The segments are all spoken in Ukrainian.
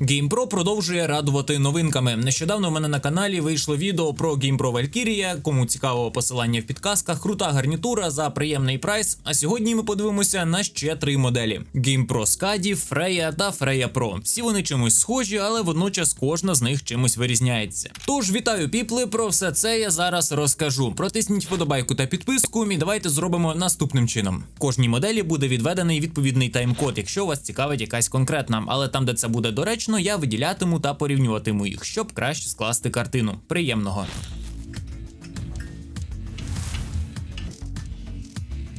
GamePro продовжує радувати новинками. Нещодавно в мене на каналі вийшло відео про GamePro Valkyria. Кому цікаво посилання в підказках. Крута гарнітура за приємний прайс. А сьогодні ми подивимося на ще три моделі: GamePro Skadi, Freya та Freya Pro. Всі вони чимось схожі, але водночас кожна з них чимось вирізняється. Тож вітаю піпли. Про все це я зараз розкажу. Протисніть вподобайку та підписку. І давайте зробимо наступним чином. Кожній моделі буде відведений відповідний тайм-код, якщо вас цікавить якась конкретна, але там, де це буде доречно, я виділятиму та порівнюватиму їх, щоб краще скласти картину. Приємного.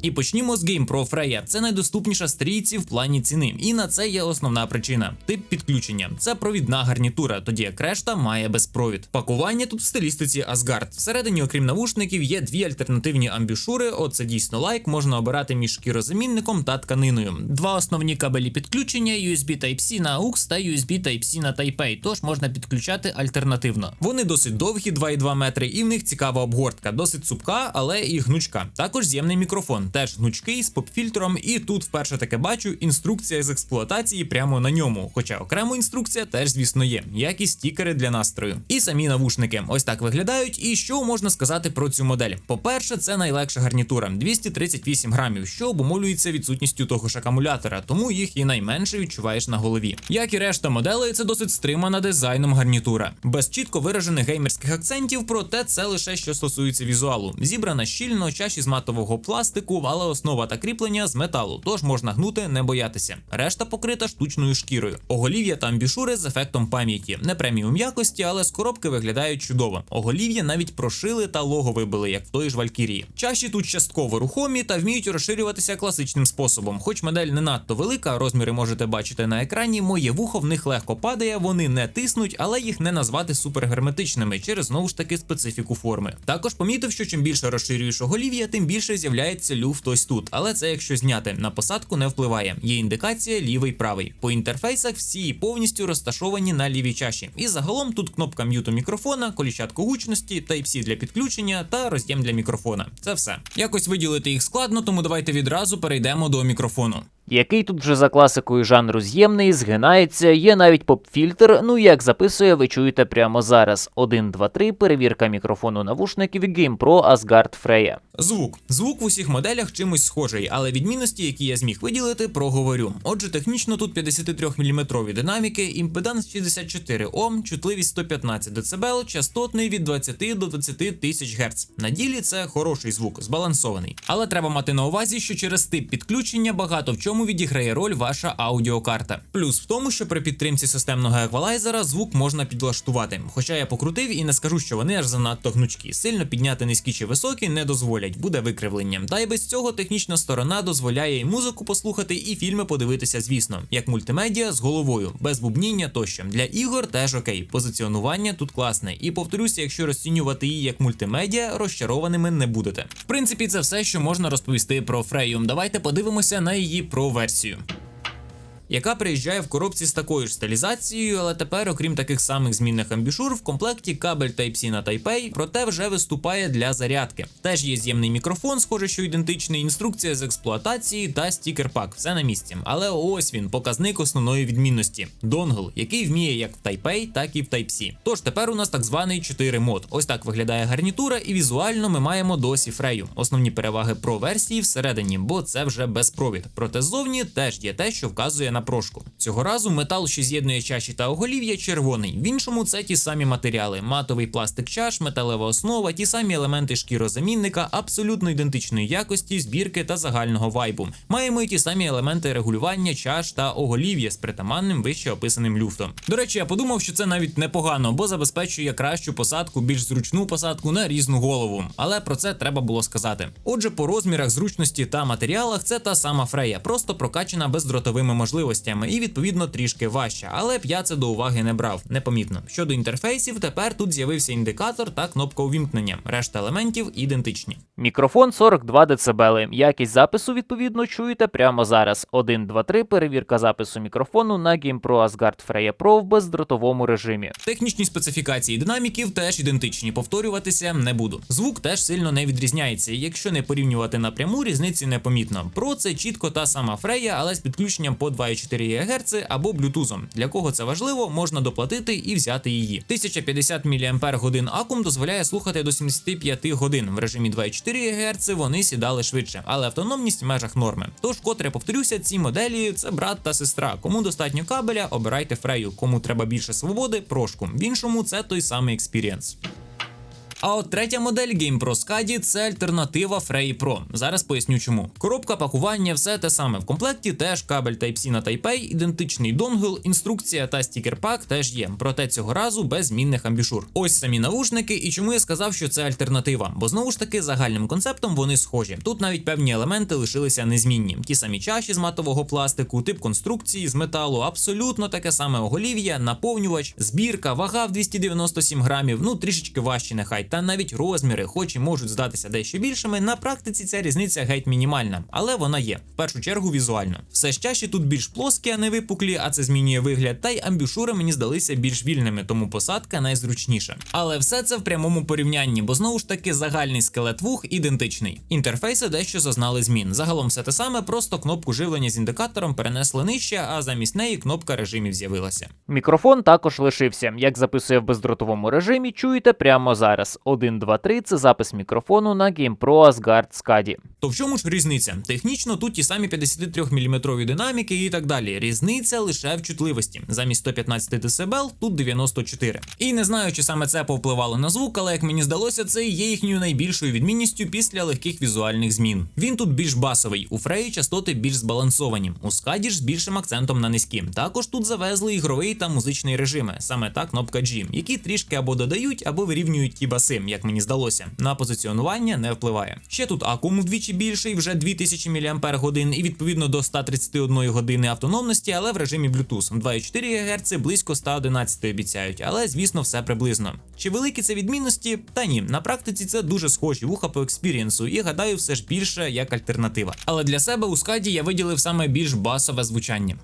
І почнімо з GamePro Freya. Це найдоступніша стрійці в плані ціни, і на це є основна причина. Тип підключення. Це провідна гарнітура, тоді як решта має безпровід. Пакування тут в стилістиці Asgard. Всередині, окрім навушників, є дві альтернативні амбішури. Оце дійсно лайк. Можна обирати між шкірозамінником та тканиною. Два основні кабелі підключення: USB Type-C на AUX та USB Type-C на Type-A, Тож можна підключати альтернативно. Вони досить довгі, 2,2 метри, і в них цікава обгортка, досить цупка, але і гнучка. Також з'ємний мікрофон теж гнучкий з поп-фільтром, і тут вперше таке бачу інструкція з експлуатації прямо на ньому. Хоча окрема інструкція теж, звісно, є, як і стікери для настрою. І самі навушники ось так виглядають. І що можна сказати про цю модель? По-перше, це найлегша гарнітура 238 грамів, що обумовлюється відсутністю того ж акумулятора, тому їх і найменше відчуваєш на голові. Як і решта моделей, це досить стримана дизайном гарнітура, без чітко виражених геймерських акцентів, проте це лише що стосується візуалу. Зібрана щільно, чаші з матового пластику, але основа та кріплення з металу, тож можна гнути, не боятися. Решта покрита штучною шкірою. Оголів'я та амбішури з ефектом пам'яті. Не преміум якості, але з коробки виглядають чудово. Оголів'я навіть прошили та лого вибили, як в той ж Валькірії. Чаші тут частково рухомі та вміють розширюватися класичним способом. Хоч модель не надто велика, розміри можете бачити на екрані. Моє вухо в них легко падає, вони не тиснуть, але їх не назвати супергерметичними через знову ж таки специфіку форми. Також помітив, що чим більше розширюєш оголів'я, тим більше з'являється люфт ось тут. Але це якщо зняти на посадку не впливає. Є індикація лівий правий. По інтерфейсах всі повністю розташовані на лівій чаші. І загалом тут кнопка м'юту мікрофона, колічатку гучності, Type-C для підключення та роз'єм для мікрофона. Це все. Якось виділити їх складно, тому давайте відразу перейдемо до мікрофону. Який тут вже за класикою жанру з'ємний, згинається, є навіть поп-фільтр. Ну як записує, ви чуєте прямо зараз. 1, 2, 3, перевірка мікрофону навушників GamePro Asgard Freya. Звук. Звук в усіх моделях чимось схожий, але відмінності, які я зміг виділити, проговорю. Отже, технічно тут 53 мм динаміки, імпеданс 64 Ом, чутливість 115 дБ, частотний від 20 до 20 тисяч Гц. На ділі це хороший звук, збалансований. Але треба мати на увазі, що через тип підключення багато в чому відіграє роль ваша аудіокарта. Плюс в тому, що при підтримці системного еквалайзера звук можна підлаштувати. Хоча я покрутив і не скажу, що вони аж занадто гнучкі. Сильно підняти низькі чи високі не дозволять, буде викривленням. Та й без цього технічна сторона дозволяє і музику послухати, і фільми подивитися, звісно, як мультимедіа з головою, без бубніння тощо. Для ігор теж окей. Позиціонування тут класне. І повторюся, якщо розцінювати її як мультимедіа, розчарованими не будете. В принципі, це все, що можна розповісти про Freya. Давайте подивимося на її про-версію яка приїжджає в коробці з такою ж стилізацією, але тепер, окрім таких самих змінних амбішур, в комплекті кабель Type-C на Type-A, проте вже виступає для зарядки. Теж є з'ємний мікрофон, схоже, що ідентичний, інструкція з експлуатації та стікер-пак. Все на місці. Але ось він, показник основної відмінності: донгл, який вміє як в Type-A, так і в Type-C. Тож тепер у нас так званий 4 мод. Ось так виглядає гарнітура, і візуально ми маємо досі фрею. Основні переваги про версії всередині, бо це вже безпровід. Проте ззовні теж є те, що вказує на. Цього разу метал, що з'єднує чаші та оголів'я, червоний. В іншому це ті самі матеріали: матовий пластик чаш, металева основа, ті самі елементи шкірозамінника, абсолютно ідентичної якості, збірки та загального вайбу. Маємо і ті самі елементи регулювання чаш та оголів'я з притаманним вище описаним люфтом. До речі, я подумав, що це навіть непогано, бо забезпечує кращу посадку, більш зручну посадку на різну голову. Але про це треба було сказати. Отже, по розмірах, зручності та матеріалах це та сама фрея, просто прокачана бездротовими можливостями можливостями і відповідно трішки важча, але б я це до уваги не брав, непомітно. Щодо інтерфейсів, тепер тут з'явився індикатор та кнопка увімкнення. Решта елементів ідентичні. Мікрофон 42 дБ. Якість запису відповідно чуєте прямо зараз. 1, 2, 3, перевірка запису мікрофону на GamePro Asgard Freya Pro в бездротовому режимі. Технічні специфікації динаміків теж ідентичні, повторюватися не буду. Звук теж сильно не відрізняється. Якщо не порівнювати напряму, різниці непомітно. Про це чітко та сама Freya, але з підключенням по 2 2,4 ГГц або Bluetooth. Для кого це важливо, можна доплатити і взяти її. 1050 мАч акум дозволяє слухати до 75 годин. В режимі 2,4 ГГц вони сідали швидше, але автономність в межах норми. Тож, котре повторюся, ці моделі це брат та сестра. Кому достатньо кабеля, обирайте фрею. Кому треба більше свободи, прошку. В іншому це той самий експірієнс. А от третя модель GamePro Skadi – це альтернатива Frey Pro. Зараз поясню чому. Коробка пакування, все те саме. В комплекті теж кабель Type-C на Type-A, ідентичний донгл, інструкція та стікер-пак теж є. Проте цього разу без змінних амбішур. Ось самі навушники, і чому я сказав, що це альтернатива. Бо знову ж таки загальним концептом вони схожі. Тут навіть певні елементи лишилися незмінні. Ті самі чаші з матового пластику, тип конструкції з металу, абсолютно таке саме оголів'я, наповнювач, збірка, вага в 297 грамів, ну трішечки важче нехай, та навіть розміри, хоч і можуть здатися дещо більшими. На практиці ця різниця геть мінімальна, але вона є. В першу чергу візуально. Все ж чаші тут більш плоскі, а не випуклі, а це змінює вигляд. Та й амбішури мені здалися більш вільними, тому посадка найзручніша. Але все це в прямому порівнянні, бо знову ж таки загальний скелет вух ідентичний. Інтерфейси дещо зазнали змін. Загалом все те саме, просто кнопку живлення з індикатором перенесли нижче, а замість неї кнопка режимів з'явилася. Мікрофон також лишився. Як записує в бездротовому режимі, чуєте прямо зараз. 1, 2, 3 – це запис мікрофону на GamePro Asgard Skadi. То в чому ж різниця? Технічно тут ті самі 53 мм динаміки і так далі. Різниця лише в чутливості. Замість 115 дБ тут 94. І не знаю, чи саме це повпливало на звук, але як мені здалося, це є їхньою найбільшою відмінністю після легких візуальних змін. Він тут більш басовий, у Фреї частоти більш збалансовані. У Скаді ж з більшим акцентом на низькі. Також тут завезли ігровий та музичний режими, саме та кнопка G, які трішки або додають, або вирівнюють ті баси, як мені здалося. На позиціонування не впливає. Ще тут акум вдвічі більший, вже 2000 мАч і відповідно до 131 години автономності, але в режимі Bluetooth. 2,4 ГГц близько 111 обіцяють, але звісно все приблизно. Чи великі це відмінності? Та ні, на практиці це дуже схожі вуха по експірієнсу, і гадаю, все ж більше як альтернатива. Але для себе у скаді я виділив саме більш басове звучання.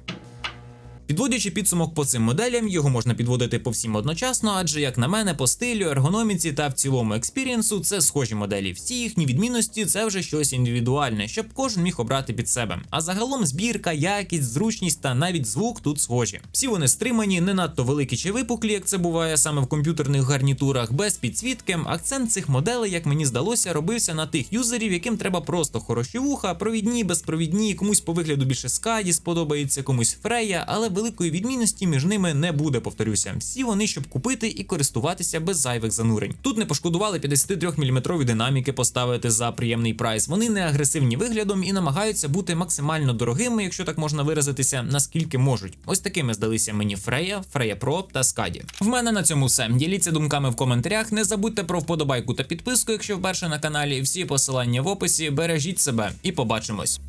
Підводячи підсумок по цим моделям, його можна підводити по всім одночасно, адже, як на мене, по стилю, ергономіці та в цілому експірієнсу це схожі моделі. Всі їхні відмінності це вже щось індивідуальне, щоб кожен міг обрати під себе. А загалом збірка, якість, зручність та навіть звук тут схожі. Всі вони стримані, не надто великі чи випуклі, як це буває саме в комп'ютерних гарнітурах, без підсвітки. Акцент цих моделей, як мені здалося, робився на тих юзерів, яким треба просто хороші вуха, провідні, безпровідні, комусь по вигляду більше скаді сподобається, комусь фрея, але великої відмінності між ними не буде, повторюся. Всі вони, щоб купити і користуватися без зайвих занурень. Тут не пошкодували 53 мм динаміки поставити за приємний прайс. Вони не агресивні виглядом і намагаються бути максимально дорогими, якщо так можна виразитися, наскільки можуть. Ось такими здалися мені Freya, Freya Pro та Skadi. В мене на цьому все. Діліться думками в коментарях. Не забудьте про вподобайку та підписку, якщо вперше на каналі. Всі посилання в описі. Бережіть себе і побачимось.